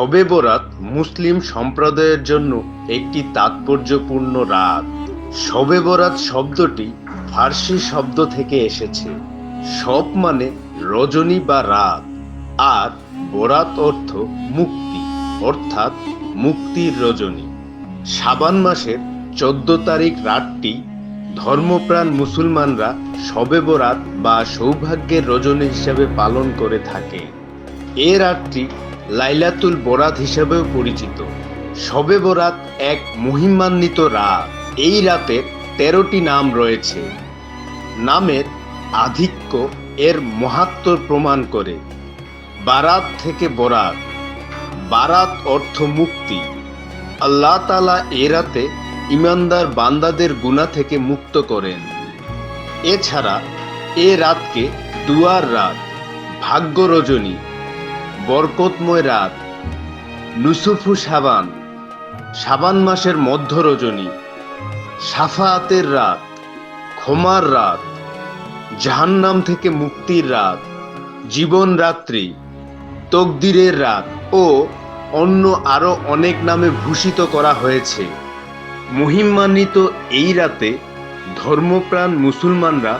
শবে বরাত মুসলিম সম্প্রদায়ের জন্য একটি তাৎপর্যপূর্ণ রাত। শবে বরাত শব্দটি ফার্সি শব্দ থেকে এসেছে। সব মানে রজনী বা রাত। আর বরাত অর্থ মুক্তি, অর্থাৎ মুক্তির রজনী। শাবান মাসের চোদ্দ তারিখ রাতটি ধর্মপ্রাণ মুসলমানরা শবে বরাত বা সৌভাগ্যের রজনী হিসাবে পালন করে থাকে। এ রাতটি লাইলাতুল বরাত হিসেবেও পরিচিত। শবে বরাত এক মহিমান্বিত রাত এই রাতের তেরোটি নাম রয়েছে। নামের আধিক্য এর মহাত্ম প্রমাণ করে। বারাত থেকে বরাত। বারাত অর্থ মুক্তি। আল্লাহ তালা এ রাতে ইমানদার বান্দাদের গুণা থেকে মুক্ত করেন। এছাড়া এ রাতকে দুয়ার রাত ভাগ্য রজনী বরকতময় রাত। নুসুফু সাবান সাবান মাসের মধ্য রজনী সাফায়াতের রাত, ক্ষমার রাত, জাহান্নাম থেকে মুক্তির রাত, জীবন রাত্রি, তকদিরের রাত ও অন্য আরও অনেক নামে ভূষিত করা হয়েছে। মহিমান্বিত এই রাতে ধর্মপ্রাণ মুসলমানরা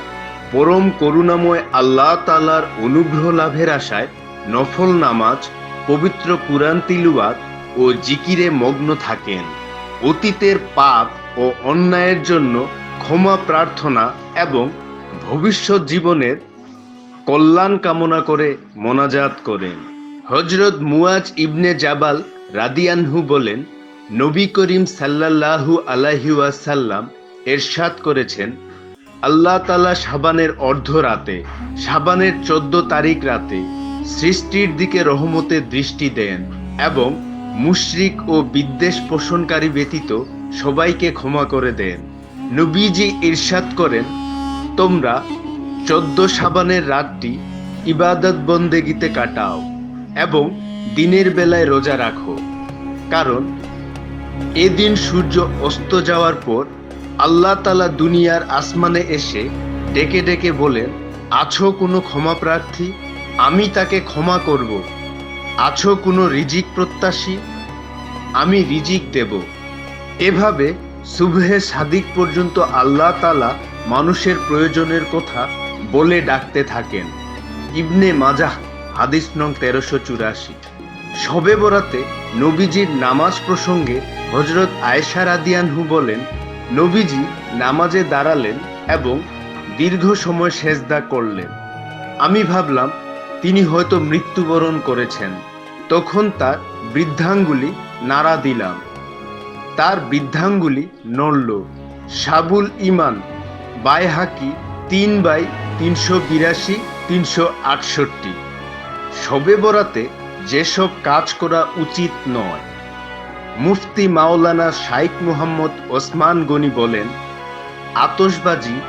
পরম করুণাময় আল্লাহ তালার অনুগ্রহ লাভের আশায় নফল নামাজ, পবিত্র কুরআন তিলুয়াত ও জিকিরে মগ্ন থাকেন। অতীতের পাপ ও অন্যায়ের জন্য ক্ষমা প্রার্থনা এবং ভবিষ্যৎ জীবনের কল্যাণ কামনা করে মোনাজাত করেন। হজরত মুয়াজ ইবনে জাবাল রাদিয়ানহু বলেন, নবী করিম সাল্লাল্লাহু আলাইহি ওয়াসাল্লাম এরশাদ করেছেন, আল্লাহ তালা সাবানের অর্ধ রাতে সাবানের চোদ্দ তারিখ রাতে সৃষ্টির দিকে রহমতের দৃষ্টি দেন এবং মুশরিক ও বিদ্বেষ পোষণকারী ব্যতীত সবাইকে ক্ষমা করে দেন। নবীজি ইরশাদ করেন, তোমরা চোদ্দ সাবানের রাতটি ইবাদত বন্দেগিতে কাটাও এবং দিনের বেলায় রোজা রাখো। কারণ এদিন সূর্য অস্ত যাওয়ার পর আল্লাহ তালা দুনিয়ার আসমানে এসে ডেকে ডেকে বলেন, আছো কোনো ক্ষমা প্রার্থী? আমি তাকে ক্ষমা করব। আছো কোনো রিজিক প্রত্যাশী? আমি রিজিক দেব। এভাবে সুবহে সাদিক পর্যন্ত আল্লাহ তালা মানুষের প্রয়োজনের কথা বলে ডাকতে থাকেন। ইবনে মাজাহ, হাদিস নং তেরোশো চুরাশি। শবে বরাতে নবীজির নামাজ প্রসঙ্গে হজরত আয়েশা রাদিয়ানহু বলেন, নবীজি নামাজে দাঁড়ালেন এবং দীর্ঘ সময় সেজদা করলেন। আমি ভাবলাম তিনি হয়তো মৃত্যুবরণ করেছেন। তখন তার বৃদ্ধাঙ্গুলি নাড়া দিলাম। তার বৃদ্ধাঙ্গুলি নড়ল। সাবুল ইমান বাইহাকি তিন বাই তিনশো বিরাশি, তিনশো আটষট্টি। শবে বরাতে যেসব কাজ করা উচিত নয়। মুফতি মাওলানা শাইখ মুহাম্মদ ওসমান গনি বলেন আতসবাজি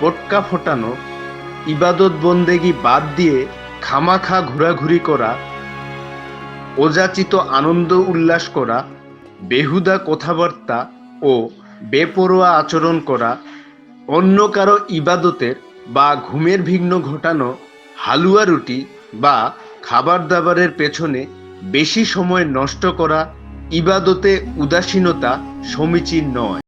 পটকা ফোটানো, ইবাদত বন্দেগি বাদ দিয়ে খামাখা ঘোরাঘুরি করা, অযাচিত আনন্দ উল্লাস করা, বেহুদা কথাবার্তা ও বেপরোয়া আচরণ করা, অন্য কারও ইবাদতের বা ঘুমের বিঘ্ন ঘটানো হালুয়া রুটি বা খাবার দাবারের পেছনে বেশি সময় নষ্ট করা ইবাদতে উদাসীনতা সমীচীন নয়।